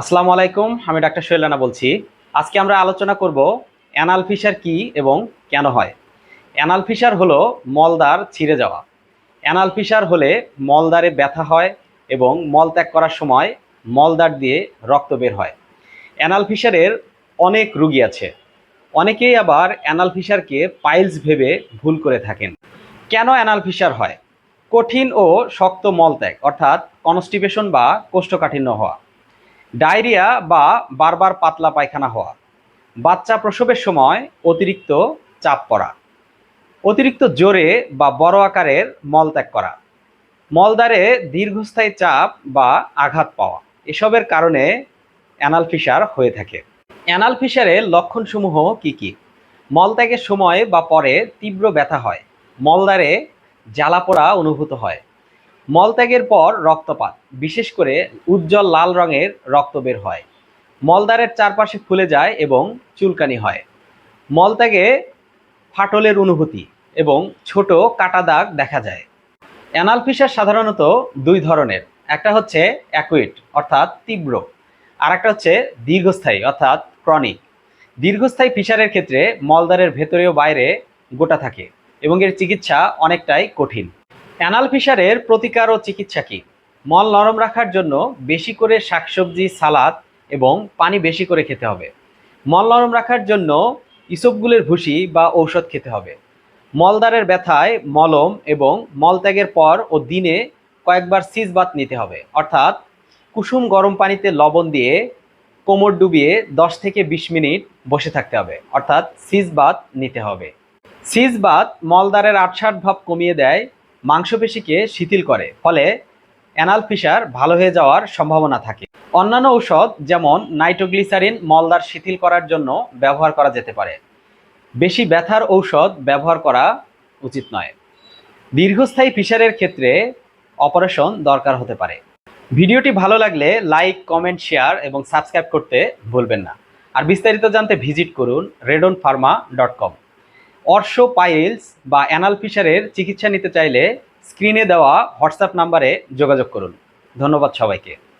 আসসালামু আলাইকুম, আমি ডাক্তার শৈলানা বলছি। আজকে আমরা আলোচনা করব অ্যানাল ফিশার কি এবং কেন হয়? অ্যানাল ফিসার হলো মলদার ছিঁড়ে যাওয়া। অ্যানাল ফিশার হলে মলদারে ব্যথা হয় এবং মল ত্যাগ করার সময় মলদার দিয়ে রক্ত বের হয়। অ্যানাল ফিশারের অনেক রুগী আছে। অনেকেই আবার অ্যানাল ফিশারকে পাইলস ভেবে ভুল করে থাকেন। কেন অ্যানাল ফিশার হয়? কঠিন ও শক্ত মলত্যাগ অর্থাৎ কনস্টিপেশন বা কোষ্ঠকাঠিন্য হওয়া। ডায়রিয়া বা বারবার পাতলা পায়খানা হওয়া, বাচ্চা প্রসবের সময় অতিরিক্ত চাপ পড়া, অতিরিক্ত জোরে বা বড় আকারের মলত্যাগ করা, মলদ্বারে দীর্ঘস্থায়ী চাপ বা আঘাত পাওয়া, এসবের কারণে অ্যানাল ফিসার হয়ে থাকে। অ্যানাল ফিসারের লক্ষণসমূহ কি কি? মলত্যাগের সময় বা পরে তীব্র ব্যথা হয়, মলদ্বারে জ্বালা পোড়া অনুভূত হয় মলত্যাগের পর রক্তপাত, বিশেষ করে উজ্জ্বল লাল রঙের রক্ত বের হয়। মলদ্বারের চারপাশে ফুলে যায় এবং চুলকানি হয়। মলত্যাগে ফাটলের অনুভূতি এবং ছোট কাটা দাগ দেখা যায়। অ্যানাল ফিসার সাধারণত দুই ধরনের, একটা হচ্ছে অ্যাকুইট, অর্থাৎ তীব্র আর একটা হচ্ছে দীর্ঘস্থায়ী, অর্থাৎ ক্রনিক। দীর্ঘস্থায়ী ফিসারের ক্ষেত্রে মলদ্বারের ভেতরে ও বাইরে গোটা থাকে এবং এর চিকিৎসা অনেকটাই কঠিন। অ্যানাল ফিশারের প্রতিকার ও চিকিৎসা কি? মল নরম রাখার জন্য বেশি করে শাকসবজি, সালাদ এবং পানি বেশি করে খেতে হবে। মল নরম রাখার জন্য ইসবগুলের ভুসি বা ঔষধ খেতে হবে। মলদারের ব্যথায় মলম এবং মলত্যাগের পর ও দিনে কয়েকবার সিজ বাত নিতে হবে। অর্থাৎ কুসুম গরম পানিতে লবণ দিয়ে কোমর ডুবিয়ে দশ থেকে বিশ মিনিট বসে থাকতে হবে। অর্থাৎ সিজ বাত নিতে হবে। সিজ বাত মলদারের আটসাট ভাব কমিয়ে দেয় মাংসপেশিকে শিথিল করে, ফলে অ্যানাল ফিসার ভালো হয়ে যাওয়ার সম্ভাবনা থাকে। অন্যান্য ঔষধ যেমন নাইট্রোগ্লিসারিন মলদার শিথিল করার জন্য ব্যবহার করা যেতে পারে। বেশি ব্যথার ঔষধ ব্যবহার করা উচিত নয়। দীর্ঘস্থায়ী ফিসারের ক্ষেত্রে অপারেশন দরকার হতে পারে। ভিডিওটি ভালো লাগলে লাইক, কমেন্ট, শেয়ার এবং সাবস্ক্রাইব করতে ভুলবেন না। আর বিস্তারিত জানতে ভিজিট করুন রেডন ফার্মা ডট কম। অর্শ পাইলস বা অ্যানাল ফিশারের চিকিৎসা নিতে চাইলে স্ক্রিনে দেওয়া হোয়াটসঅ্যাপ নাম্বারে যোগাযোগ করুন। ধন্যবাদ সবাইকে।